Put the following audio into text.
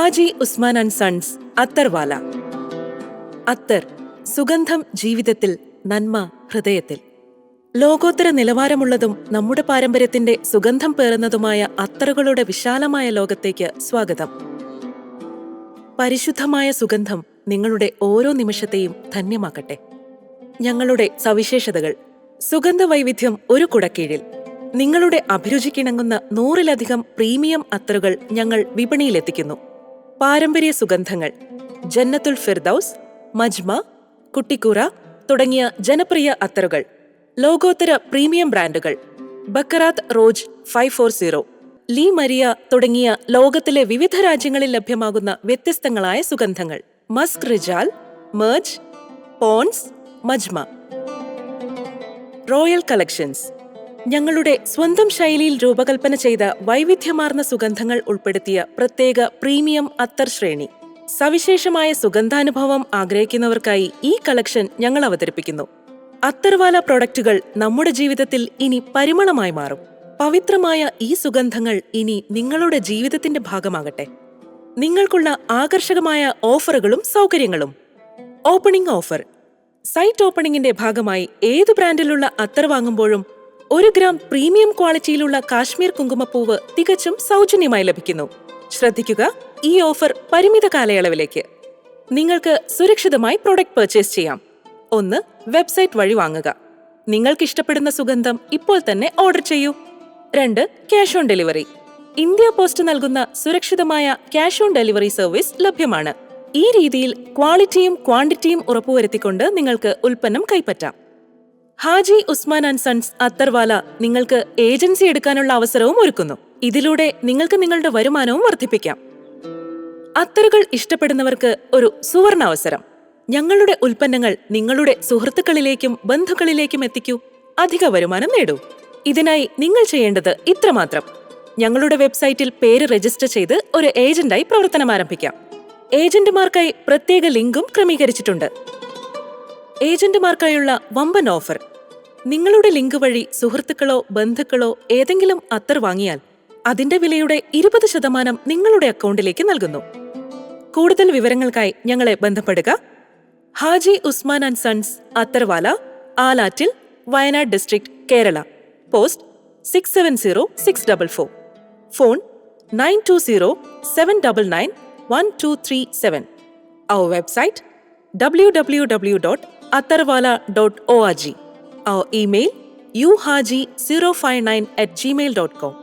Haji Usman and sons അത്തർവാല അത്തർ സുഗന്ധം ജീവിതത്തിൽ നന്മ ഹൃദയത്തിൽ. ലോകോത്തര നിലവാരമുള്ളതും നമ്മുടെ പാരമ്പര്യത്തിന്റെ സുഗന്ധം പേറുന്നതുമായ അത്തറുകളുടെ വിശാലമായ ലോകത്തേക്ക് സ്വാഗതം. പരിശുദ്ധമായ സുഗന്ധം നിങ്ങളുടെ ഓരോ നിമിഷത്തെയും ധന്യമാക്കട്ടെ. ഞങ്ങളുടെ സവിശേഷതകൾ. സുഗന്ധ വൈവിധ്യം ഒരു കുടക്കീഴിൽ. നിങ്ങളുടെ അഭിരുചിക്കിണങ്ങുന്ന നൂറിലധികം പ്രീമിയം അത്തറുകൾ ഞങ്ങൾ വിപണിയിലെത്തിക്കുന്നു. പാരമ്പര്യ സുഗന്ധങ്ങൾ ജന്നത്തുൽ ഫിർദൌസ് മജ്മ കുട്ടിക്കൂറ തുടങ്ങിയ ജനപ്രിയ അത്തറുകൾ. ലോകോത്തര പ്രീമിയം ബ്രാൻഡുകൾ Baccarat Rouge five four zero Lee മരിയ തുടങ്ങിയ ലോകത്തിലെ വിവിധ രാജ്യങ്ങളിൽ ലഭ്യമാകുന്ന വ്യത്യസ്തങ്ങളായ സുഗന്ധങ്ങൾ. മസ്ക് റിജാൽ മേജ് പോൺസ് മജ്മ. റോയൽ കളക്ഷൻസ് ഞങ്ങളുടെ സ്വന്തം ശൈലിയിൽ രൂപകൽപ്പന ചെയ്ത വൈവിധ്യമാർന്ന സുഗന്ധങ്ങൾ ഉൾപ്പെടുത്തിയ പ്രത്യേക പ്രീമിയം അത്തർ ശ്രേണി. സവിശേഷമായ സുഗന്ധാനുഭവം ആഗ്രഹിക്കുന്നവർക്കായി ഈ കളക്ഷൻ ഞങ്ങൾ അവതരിപ്പിക്കുന്നു. അത്തർവാല പ്രൊഡക്റ്റുകൾ നമ്മുടെ ജീവിതത്തിൽ ഇനി പരിമളമായി മാറും. പവിത്രമായ ഈ സുഗന്ധങ്ങൾ ഇനി നിങ്ങളുടെ ജീവിതത്തിന്റെ ഭാഗമാകട്ടെ. നിങ്ങൾക്കുള്ള ആകർഷകമായ ഓഫറുകളും സൗകര്യങ്ങളും. Opening offer. സൈറ്റ് ഓപ്പണിംഗിന്റെ ഭാഗമായി ഏത് ബ്രാൻഡിലുള്ള അത്തർ വാങ്ങുമ്പോഴും ഒരു ഗ്രാം പ്രീമിയം ക്വാളിറ്റിയിലുള്ള കാശ്മീർ കുങ്കുമപ്പൂവ് തികച്ചും സൗജന്യമായി ലഭിക്കുന്നു. ശ്രദ്ധിക്കുക ഈ ഓഫർ പരിമിത കാലയളവിലേക്ക്. നിങ്ങൾക്ക് സുരക്ഷിതമായി പ്രൊഡക്റ്റ് പർച്ചേസ് ചെയ്യാം. ഒന്ന് വെബ്സൈറ്റ് വഴി വാങ്ങുക. നിങ്ങൾക്ക് ഇഷ്ടപ്പെടുന്ന സുഗന്ധം ഇപ്പോൾ തന്നെ ഓർഡർ ചെയ്യൂ. രണ്ട് cash on delivery. India post നൽകുന്ന സുരക്ഷിതമായ ക്യാഷ് ഓൺ ഡെലിവറി സർവീസ് ലഭ്യമാണ്. ഈ രീതിയിൽ ക്വാളിറ്റിയും ക്വാണ്ടിറ്റിയും ഉറപ്പുവരുത്തിക്കൊണ്ട് നിങ്ങൾക്ക് ഉൽപ്പന്നം കൈപ്പറ്റാം. ഹാജി ഉസ്മാൻ ആൻഡ് സൺസ് അത്തർവാല നിങ്ങൾക്ക് ഏജൻസി എടുക്കാനുള്ള അവസരവും ഒരുക്കുന്നു. ഇതിലൂടെ നിങ്ങൾക്ക് നിങ്ങളുടെ വരുമാനവും വർദ്ധിപ്പിക്കാം. അത്തറുകൾ ഇഷ്ടപ്പെടുന്നവർക്ക് ഒരു സുവർണ അവസരം. ഞങ്ങളുടെ ഉൽപ്പന്നങ്ങൾ നിങ്ങളുടെ സുഹൃത്തുക്കളിലേക്കും ബന്ധുക്കളിലേക്കും എത്തിക്കൂ. അധിക വരുമാനം നേടൂ. ഇതിനായി നിങ്ങൾ ചെയ്യേണ്ടത് ഇത്രമാത്രം. ഞങ്ങളുടെ വെബ്സൈറ്റിൽ പേര് രജിസ്റ്റർ ചെയ്ത് ഒരു ഏജന്റായി പ്രവർത്തനം ആരംഭിക്കാം. ഏജന്റുമാർക്കായി പ്രത്യേക ലിങ്കും ക്രമീകരിച്ചിട്ടുണ്ട്. ഏജന്റുമാർക്കായുള്ള വമ്പൻ ഓഫർ. നിങ്ങളുടെ ലിങ്ക് വഴി സുഹൃത്തുക്കളോ ബന്ധുക്കളോ ഏതെങ്കിലും അത്തർ വാങ്ങിയാൽ അതിന്റെ വിലയുടെ ഇരുപത് ശതമാനം നിങ്ങളുടെ അക്കൗണ്ടിലേക്ക് നൽകുന്നു. കൂടുതൽ വിവരങ്ങൾക്കായി ഞങ്ങളെ ബന്ധപ്പെടുക. Haji Usman and sons അത്തർവാല ആലാറ്റിൽ Wayanad district Kerala. Post six seven zero six double four phone nine two zero seven double nine one two three seven our website www.atharwala.org. Our email uhaji059 at gmail.com.